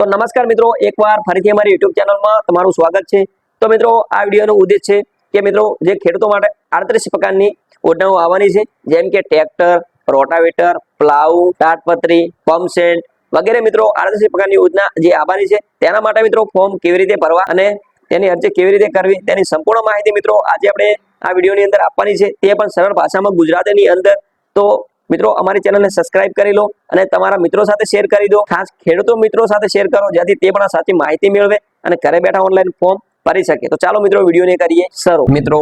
તો નમસ્કાર મિત્રો, એકવાર ફરીથી અમારી યુટ્યુબ ચેનલમાં તમારું સ્વાગત છે. તો મિત્રો, આ વિડીયોનો ઉદ્દેશ છે કે મિત્રો, જે ખેડૂતો માટે આડત્રીસ પ્રકારની યોજનાઓ આવવાની છે, જેમ કે ટ્રેક્ટર, રોટાવેટર, પ્લાવ તાટપત્રી સેટ વગેરે મિત્રો, આડત્રીસ પ્રકારની યોજના જે આવવાની છે, તેના માટે મિત્રો ફોર્મ કેવી રીતે ભરવા અને તેની અરજી કેવી રીતે કરવી, તેની સંપૂર્ણ માહિતી મિત્રો આજે આપણે આ વિડીયોની અંદર આપવાની છે. તે પણ સરળ ભાષામાં ગુજરાતીની અંદર. તો મિત્રો, અમારી ચેનલને સબસ્ક્રાઇબ કરી લો અને તમારા મિત્રો સાથે શેર કરી દો. ખાસ ખેડૂતો મિત્રો સાથે શેર કરો, જેથી તે પણ સાચી માહિતી મેળવે અને ઘરે બેઠા ઓનલાઈન ફોર્મ ભરી શકે. તો ચાલો મિત્રો વિડીયોને કરીએ શરૂ. મિત્રો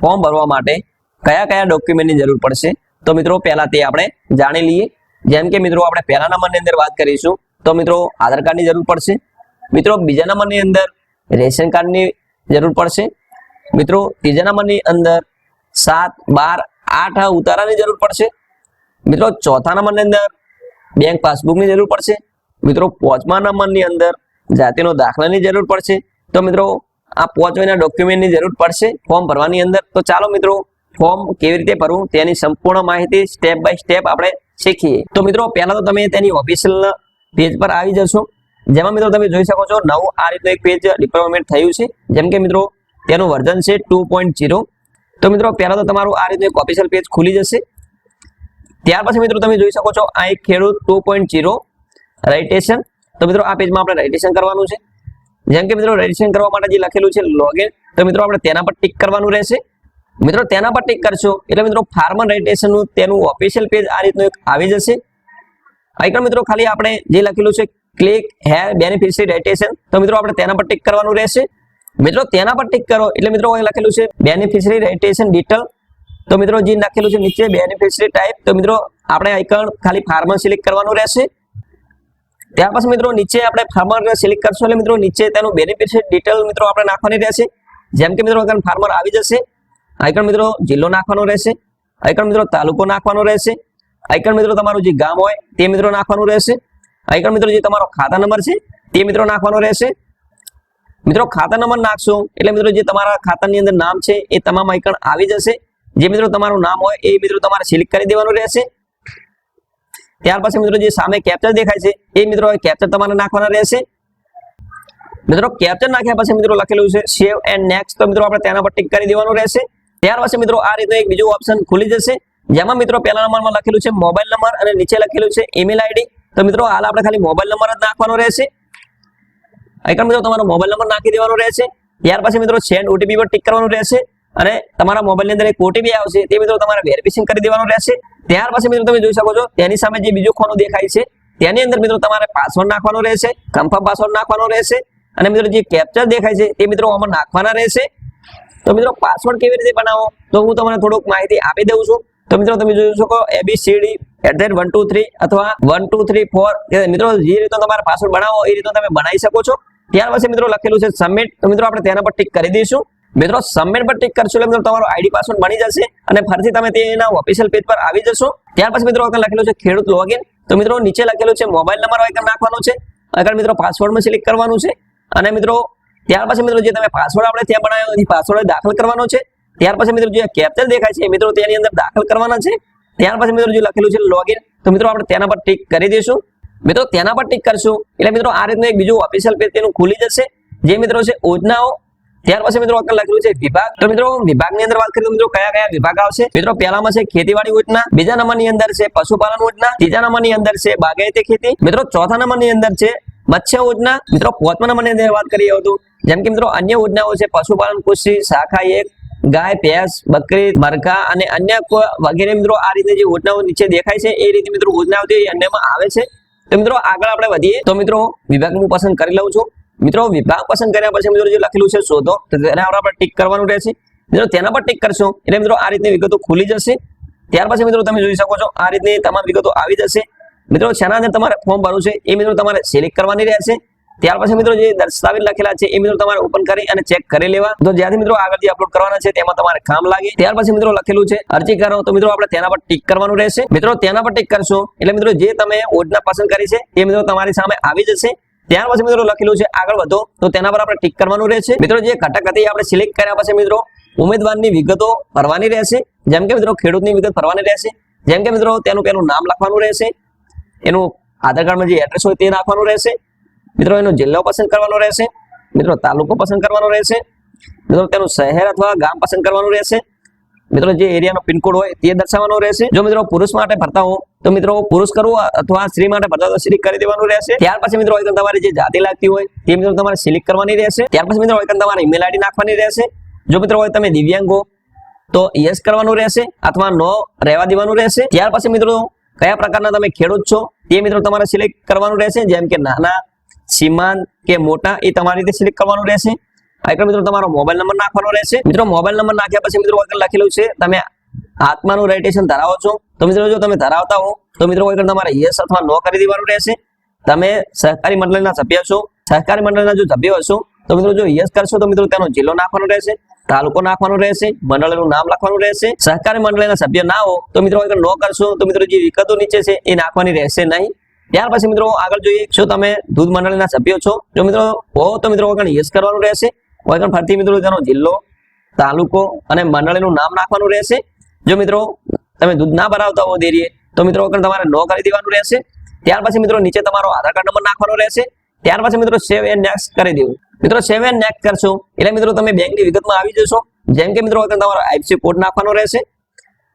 ફોર્મ ભરવા માટે કયા કયા ડોક્યુમેન્ટની જરૂર પડશે? તો મિત્રો, પહેલા તે આપણે જાણી લઈએ. જેમ કે મિત્રો, આપણે પહેલા નંબરની અંદર વાત કરીશું. તો મિત્રો, આધાર કાર્ડની જરૂર પડશે. મિત્રો, બીજા નંબરની અંદર રેશન કાર્ડની જરૂર પડશે. મિત્રો, ત્રીજા નંબરની અંદર સાત બાર આઠ ઉતારાની જરૂર પડશે. મિત્રો, ચોથા નંબરની અંદર બેંક પાસબુકની જરૂર પડશે. મિત્રો, પાંચમા નંબરની અંદર જાતિનો દાખલાની જરૂર પડશે. તો મિત્રો, આ પાંચ મહિના ડોક્યુમેન્ટની જરૂર પડશે. ફોર્મ ભરવાની અંદર. તો ચાલો મિત્રો ફોર્મ કેવી રીતે ભરવું તેની સંપૂર્ણ માહિતી સ્ટેપ બાય સ્ટેપ આપણે શીખીએ. તો મિત્રો, પહેલા તો તમે તેની ઓફિશિયલ પેજ પર આવી જશો. જેમાં મિત્રો તમે જોઈ શકો છો, નવું આ રીતનું એક પેજ ડિપ્લોમેન્ટ થયું છે. જેમ કે મિત્રો, તેનું વર્ઝન છે ટુ તો મિત્રો, પહેલા તો તમારું આ રીતનું એક ઓફિશિયલ પેજ ખુલી જશે. ત્યાર પછી મિત્રો તમે જોઈ શકો છો આ એક ખેડૂત ટુ પોઈન્ટ જીરો રાઇટેશન તો મિત્રો આ પેજમાં આપણે રાઇટેશન કરવાનું છે. જેમ કે મિત્રો રજીસ્ટ્રેશન કરવા માટે જે લખેલું છે લોગિન તો મિત્રો આપણે તેના પર ટિક કરવાનું રહેશે. મિત્રો તેના પર ટિક કરશો એટલે મિત્રો ફાર્મર રજીસ્ટ્રેશનનું તેનું ઓફિશિયલ પેજ આ રીતનું એક આવી જશે. આગળ મિત્રો ખાલી આપણે જે લખેલું છે ક્લિક હેર બેનિફિશરી રજીસ્ટ્રેશન તો મિત્રો આપણે તેના પર ટિક કરવાનું રહેશે. મિત્રો તેના પર ટિક કરો એટલે મિત્રો અહીં લખેલું છે બેનિફિશરી રજીસ્ટ્રેશન ડિટેલ તો મિત્રો જે લખેલું છે નીચે બેનિફિશરી ટાઈપ તો મિત્રો આપણે આઈકન ખાલી ફાર્મર સિલેક્ટ કરવાનું રહેશે. ત્યાર પછી મિત્રો નીચે આપણે ફાર્મર સિલેક્ટ કરશું એટલે મિત્રો નીચે તેનું બેનિફિશરી ડિટેલ મિત્રો આપણે નાખવાની રહેશે. જેમ કે મિત્રો આઈકન ફાર્મર આવી જશે. આઈકન મિત્રો જિલ્લો નાખવાનો રહેશે. આઈકન મિત્રો તાલુકો નાખવાનો રહેશે. આઈકન મિત્રો તમારું જે ગામ હોય તે મિત્રો નાખવાનું રહેશે. આઈકન મિત્રો જે તમારો ખાતા નંબર છે તે મિત્રો નાખવાનો રહેશે. મિત્રો ખાતા નંબર નાખશો એટલે મિત્રો જે તમારા ખાતાની અંદર નામ છે એ તમામ આઇકન આવી જશે. જે મિત્રો તમારું નામ હોય એ મિત્રો તમારે સિલેક્ટ કરી દેવાનું રહેશે. ત્યાર પછી મિત્રો જે સામે કેપ્ચર દેખાય છે, એ મિત્રો કેપ્ચર તમારે નાખવાના રહેશે. મિત્રો કેપ્ચર નાખ્યા પછી મિત્રો લખેલું છે સેવ એન્ડ નેક્સ્ટ તો મિત્રો આપણે તેના પર ટિક કરી દેવાનું રહેશે. ત્યાર પછી મિત્રો આ રીતનું એક બીજું ઓપ્શન ખુલી જશે. જેમાં મિત્રો પહેલા નંબરમાં લખેલું છે મોબાઈલ નંબર અને નીચે લખેલું છે ઈમેલ આઈડી તો મિત્રો હાલ આપણે ખાલી મોબાઈલ નંબર જ નાખવાનો રહેશે. આઈકન મિત્રો તમારો મોબાઈલ નંબર નાખી દેવાનો રહેશે. ત્યાર પછી મિત્રો સેન્ડ ઓટીપી પર ટિક કરવાનું રહેશે. અને તમારા મોબાઈલની અંદર એક ઓટીપી આવશે, તે મિત્રો તમારે વેરિફિકેશન કરી દેવાનું રહેશે. ત્યાર પછી મિત્રો તમે જોઈ શકો છો, તેની સામે જે બીજું ખોનું દેખાય છે, તેની અંદર મિત્રો તમારે પાસવર્ડ નાખવાનો રહેશે કન્ફર્મ પાસવર્ડ નાખવાનો રહેશે, અને મિત્રો જે કેપ્ચર દેખાય છે, તે મિત્રો આમાં નાખવાના રહેશે. તો મિત્રો પાસવર્ડ કેવી રીતે બનાવો? તો હું તમને થોડુંક માહિતી આપી દઉં છું. તો મિત્રો તમે જોઈ શકો A B C D at that one two three અથવા વન ટુ થ્રી ફોર મિત્રો જે રીતે તમારે પાસવર્ડ બનાવો એ રીતનો તમે બનાવી શકો છો. ત્યાર પછી મિત્રો લખેલું છે સબમિટ તો મિત્રો આપણે તેના પર ટીક કરી દઈશું. મિત્રો સબમિટ પર ટિક કરશો એટલે તમારો આઈડી પાસવર્ડ બની જશે અને ફરીથી તમે તેના ઓફિશિયલ પેજ પર આવી જશો. ત્યાર પછી મિત્રો આગળ લખેલું છે ખેડૂત લોગિન તો મિત્રો, નીચે લખેલું છે મોબાઈલ નંબર આગળ નાખવાનો છે. આગળ મિત્રો પાસવર્ડમાં સિલેક્ટ કરવાનું છે. અને મિત્રો, ત્યાર પછી મિત્રો જે તમે પાસવર્ડ આપણે ત્યાં બનાવ્યો એ પાસવર્ડ દાખલ કરવાનો છે. ત્યાર પછી મિત્રો જે કેપ્ચર દેખાય છે મિત્રો તેની અંદર દાખલ કરવાના છે. ત્યાર પછી મિત્રો જે લખેલું છે લોગિન તો મિત્રો આપણે તેના પર ટિક કરી દઈશું. મિત્રો, તેના પર ટિક કરશું. એટલે મિત્રો, આ રીતનું એક બીજું ઓફિશિયલ પેજ તેનું ખુલી જશે. જે મિત્રો છે યોજનાઓ ત્યાર પછી મિત્રો આગળ લખેલું છે વિભાગ. તો મિત્રો, વિભાગની અંદર વાત કરીએ મિત્રો કયા કયા વિભાગ આવશે? મિત્રો, પહેલામાં છે ખેતીવાડી યોજના બીજા નંબરની અંદર છે પશુપાલન યોજના ત્રીજા નંબરની અંદર છે બાગાયતી ખેતી. મિત્રો, ચોથા નંબરની અંદર છે મત્સ્ય યોજના મિત્રો, પાંચમા નંબરની અંદર વાત કરીએ હતું જેમ કે મિત્રો, અન્ય યોજનાઓ છે પશુપાલન, કૃષિ, શાખા એક, ગાય, ભેંસ, બકરી, મરઘા અને અન્ય વગેરે મિત્રો આ રીતે જે યોજનાઓ નીચે દેખાય છે, એ રીતે મિત્રો યોજનાઓ અન્યમાં આવે છે. તો મિત્રો, આગળ આપણે વધીએ. તો મિત્રો વિભાગ હું પસંદ કરી લઉં છું. મિત્રો, વિભાગ પસંદ કર્યા પછી મિત્રો જે લખેલું છે શોધો, તો તેના આપણે ટિક કરવાનું રહેશે. મિત્રો, તેના પર ટિક કરશો, એટલે મિત્રો આ રીતની વિગતો ખુલી જશે. ત્યાર પછી મિત્રો તમે જોઈ શકો છો, આ રીતની તમામ વિગતો આવી જશે. મિત્રો, શેના અંદર તમારે ફોર્મ ભરવું છે, એ મિત્રો તમારે સિલેક્ટ કરવાની રહેશે. ત્યાર પછી મિત્રો જે દસ્તાવેજ લખેલા છે, એ મિત્રો તમારે ઓપન કરી અને ચેક કરી લેવા. તો જ્યાંથી મિત્રો આગળથી અપલોડ કરવાના છે, તેમાં તમારે કામ લાગે. ત્યાર પછી મિત્રો લખેલું છે, અરજી કરો, તો મિત્રો આપણે તેના પર ટિક કરવાનું રહેશે. મિત્રો, તેના પર ટીક કરશો, એટલે મિત્રો જે તમે યોજના પસંદ કરી છે, એ મિત્રો તમારી સામે આવી જશે. ત્યાર પછી મિત્રો લખેલું છે આગળ વધો. તો તેના પર આપણે ટીક કરવાનું રહેશે. મિત્રો જે ઘટક હતી આપણે સિલેક્ટ કર્યા પછી મિત્રો ઉમેદવારની વિગતો ભરવાની રહેશે. જેમ કે મિત્રો ખેડૂતની વિગત ભરવાની રહેશે. જેમ કે મિત્રો તેનું પેલું નામ લખવાનું રહેશે. એનું આધાર કાર્ડમાં જે એડ્રેસ હોય તે નાખવાનું રહેશે. મિત્રો એનો જિલ્લો પસંદ કરવાનો રહેશે. મિત્રો તાલુકો પસંદ કરવાનો રહેશે. મિત્રો તેનું શહેર અથવા ગામ પસંદ કરવાનું રહેશે. મિત્રો, જે એરિયાનો પિનકોડ હોય તે દર્શાવવાનો રહેશે. જો મિત્રો, પુરુષ માટે ભરતા હો, તો મિત્રો, પુરુષ કરવું અથવા સ્ત્રી માટે ભરતા તો સ્ત્રી કરી દેવાનું રહેશે. ત્યાર પછી મિત્રો હોય તમારી જે જાતિ લાગતી હોય, તે મિત્રો તમારે સિલેક્ટ કરવાની રહેશે. ત્યાર પછી મિત્રો હોય તમારે ઈમેલ આઈડી નાખવાની રહેશે. જો મિત્રો હોય તમે દિવ્યાંગ તો યસ કરવાનું રહેશે અથવા નો રહેવા દેવાનું રહેશે. ત્યાર પછી મિત્રો, કયા પ્રકારના તમે ખેડૂત છો, તે મિત્રો તમારે સિલેક્ટ કરવાનું રહેશે. જેમ કે નાના સીમાંત કે મોટા, એ તમારી રીતે સિલેક્ટ કરવાનું રહેશે. આગળ મિત્રો તમારો મોબાઈલ નંબર નાખવાનો રહેશે. મિત્રો મોબાઈલ નંબર નાખ્યા પછી મિત્રો આગળ લખેલું છે, તમે આત્માનું રેડિયેશન ધરાવો છો. તો મિત્રો, જો તમે ધરાવતા હો, તો મિત્રો આગળ તમારે યસ અથવા નો કરી દેવાનું રહેશે. તમે સહકારી મંડળના સભ્ય છો. સહકારી મંડળના જો સભ્ય હશો, તો મિત્રો જો યસ કરશો, તો મિત્રો તેનો જિલ્લો નાખવાનો રહેશે, તાલુકો નાખવાનો રહેશે, મંડળનું નામ લખવાનું રહેશે. સહકારી મંડળના સભ્ય ના હો, તો મિત્રો આગળ નો કરશો, તો મિત્રો જે વિગતો નીચે છે, એ નાખવાની રહેશે નહીં. ત્યાર પછી મિત્રો આગળ જોઈએ, જો તમે દૂધ મંડળના સભ્યો છો, જો મિત્રો હો, તો મિત્રો આગળ યસ કરવાનું રહેશે. આગળ ફરતી મિત્રો તેનો જિલ્લો, તાલુકો અને મંડળીનું નામ નાખવાનું રહેશે. જો મિત્રો, તમે દૂધ ના ભરાવતા હો દેરીએ તો મિત્રો આગળ તમારે નો કરી દેવાનું રહેશે. ત્યાર પછી મિત્રો નીચે તમારો આધાર કાર્ડ નંબર નાખવાનો રહેશે. ત્યાર પછી મિત્રો સેવ એન્ડ નેક્સ્ટ કરી દેવું. મિત્રો, સેવ એન્ડ નેક્સ્ટ કરશો એટલે મિત્રો તમે બેંકની વિગતમાં આવી જશો. જેમ કે મિત્રો આગળ તમારો આઈએફસી કોડ નાખવાનો રહેશે,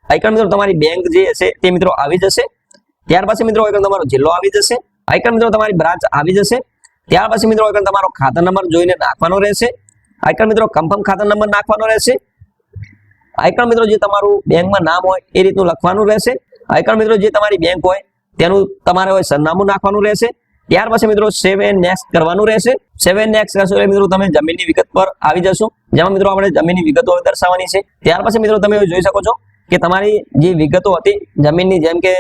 આઈકન મિત્રો તમારી બેંક જે હશે તે મિત્રો આવી જશે. ત્યાર પછી મિત્રો આગળ તમારો જિલ્લો આવી જશે, આઈકન મિત્રો તમારી બ્રાન્ચ આવી જશે. ત્યાર પછી મિત્રો આગળ તમારો ખાતા નંબર જોઈને નાખવાનો રહેશે. આઈકન મિત્રો કન્ફર્મ ખાતા નંબર નાખવાનો રહેશે. આયકર મિત્રો, જે તમારું બેંકમાં નામ હોય, એ રીતનું લખવાનું રહેશે. આયકર મિત્રો, જે તમારી બેંક હોય, તેનું તમારે હોય સરનામું નાખવાનું રહેશે. ત્યાર પછી મિત્રો સેવ એન્ડ નેક્સ્ટ કરવાનું રહેશે. સેવ એન્ડ નેક્સ્ટ કરશો એટલે મિત્રો, તમે જમીનની વિગત પર આવી જશો. જેમાં મિત્રો, આપણે જમીનની વિગતો દર્શાવવાની છે. ત્યાર પછી મિત્રો, તમે જોઈ શકો છો કે તમારી જે વિગતો હતી, જમીનની, જેમ કે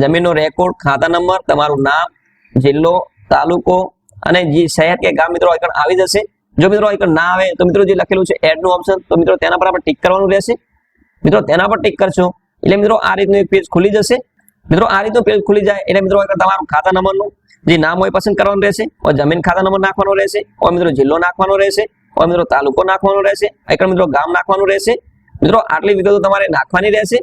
જમીનનો રેકોર્ડ ખાતા નંબર, તમારું નામ, જિલ્લો, તાલુકો અને જે શહેર કે ગામ મિત્રો આવી જશે. જો મિત્રો એક ના આવે, તો મિત્રો જે લખેલું છે એડનું ઓપ્શન તો મિત્રો તેના પર આપણે ટિક કરવાનું રહેશે. મિત્રો તેના પર ટિક કરશો, એટલે મિત્રો આ રીતનું એક પેજ ખુલી જશે. મિત્રો આ રીતનું પેજ ખુલી જાય, એટલે મિત્રો તમારું ખાતા નંબરનું જે નામ હોય પસંદ કરવાનું રહેશે or જમીન ખાતા નંબર નાખવાનો રહેશે or મિત્રો જિલ્લો નાખવાનો રહેશે or મિત્રો તાલુકો નાખવાનો રહેશે એક મિત્રો ગામ નાખવાનું રહેશે. મિત્રો આટલી વિગતો તમારે નાખવાની રહેશે.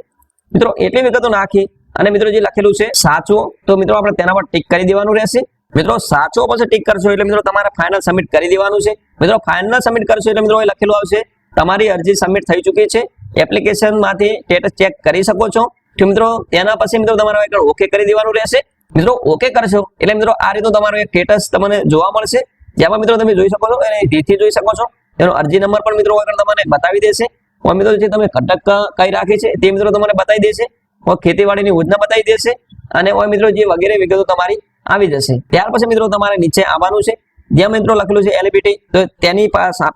મિત્રો એટલી વિગતો નાખી, અને મિત્રો જે લખેલું છે સાચું, તો મિત્રો આપણે તેના પર ટિક કરી દેવાનું રહેશે. મિત્રો, સાચો પછી ટીક કરશો એટલે મિત્રો તમારે ફાઇનલ સબમિટ કરી દેવાનું છે. મિત્રો ફાઇનલ સબમિટ કરશો એટલે મિત્રો એ લખેલું આવશે, તમારી અરજી સબમિટ થઈ ચૂકી છે. એપ્લિકેશનમાંથી સ્ટેટસ ચેક કરી શકો છો. મિત્રો, તેના પછી મિત્રો તમારે આગળ ઓકે કરી દેવાનું રહેશે. મિત્રો ઓકે કરશો એટલે મિત્રો આ રીતનું તમારું એક સ્ટેટસ તમને જોવા મળશે. જેમાં મિત્રો તમે જોઈ શકો છો અને રીતથી જોઈ શકો છો. એનો અરજી નંબર પણ મિત્રો આગળ તમને બતાવી દેશે. મિત્રો જે તમે ઘટક કઈ રાખી છે તે મિત્રો તમને બતાવી દેશે. ખેતીવાડીની યોજના બતાવી દેશે. અને મિત્રો જે વગેરે વિગતો તમારી આવી જશે. ત્યાર પછી મિત્રો તમારે નીચે આવવાનું છે. જ્યાં મિત્રો લખેલું છે એલિબિટી તો તેની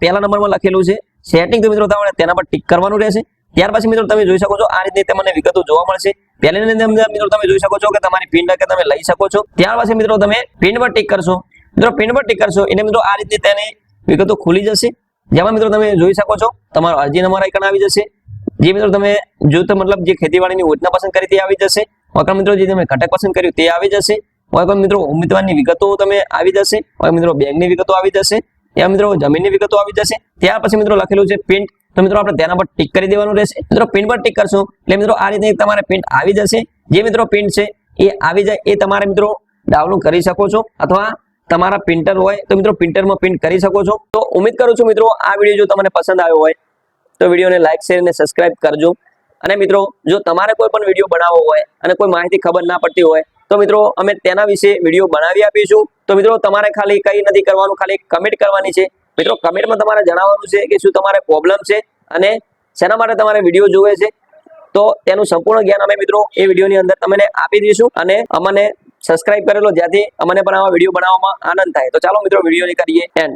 પહેલા નંબરમાં લખેલું છે. સેટિંગ મિત્રો તમારે તેના પર ટીક કરવાનું રહેશે. ત્યાર પછી મિત્રો તમે જોઈ શકો છો, આ રીતે તમને વિગતો જોવા મળશે. પહેલાની મિત્રો તમે જોઈ શકો છો કે તમારી પિન કે તમે લઈ શકો છો. ત્યાર પછી મિત્રો તમે પિન પર ટિક કરશો. મિત્રો પિન પર ટિક કરશો એટલે મિત્રો આ રીતે તેની વિગતો ખુલી જશે. જેમાં મિત્રો તમે જોઈ શકો છો, તમારો અરજી નંબર આઇકન આવી જશે. જે મિત્રો તમે જો તો મતલબ જે ખેતીવાડીની યોજના પસંદ કરી તે આવી જશે. મકર મિત્રો જે તમે ઘટક પસંદ કર્યું તે આવી જશે. મિત્રો ઉમેદવારની વિગતો તમે આવી જશે. મિત્રો બેંકની વિગતો આવી જશે. ત્યાં મિત્રો, જમીનની વિગતો આવી જશે. ત્યાર પછી મિત્રો લખેલું છે પિન્ટ તો મિત્રો આપણે તેના પર ટિક કરી દેવાનું રહેશે. મિત્રો પ્રિન્ટ પર ટિક કરશો, એટલે મિત્રો આ રીતે તમારે પ્રિન્ટ આવી જશે. જે મિત્રો પ્રિન્ટ છે, એ આવી જાય, એ તમારે મિત્રો ડાઉનલોડ કરી શકો છો. અથવા તમારા પ્રિન્ટર હોય, તો મિત્રો પ્રિન્ટરમાં પ્રિન્ટ કરી શકો છો. તો ઉમેદ કરું છું મિત્રો, આ વીડિયો જો તમને પસંદ આવ્યો હોય, તો વિડીયોને લાઇક શેર અને સબસ્ક્રાઇબ કરજો. અને મિત્રો, જો તમારે કોઈ પણ વીડિયો બનાવવો હોય અને કોઈ માહિતી ખબર ના પડતી હોય તો મિત્રો, અમે તેના વિશે વીડિયો બનાવી આપીશું. તો મિત્રો, તમારે ખાલી કઈ નથી કરવાનું, ખાલી કમેન્ટ કરવાની છે. મિત્રો કમેન્ટમાં તમારે જણાવવાનું છે કે શું તમારે પ્રોબ્લેમ છે અને શેના માટે તમારે વીડિયો જોવે છે. તો તેનું સંપૂર્ણ જ્ઞાન અમે મિત્રો એ વિડીયોની અંદર તમને આપી દઈશું અને અમને સબસ્ક્રાઇબ કરેલો, જ્યાંથી અમને પણ આવા વીડિયો બનાવવામાં આનંદ થાય. તો ચાલો મિત્રો, વિડીયોની કરીએ એન્ડ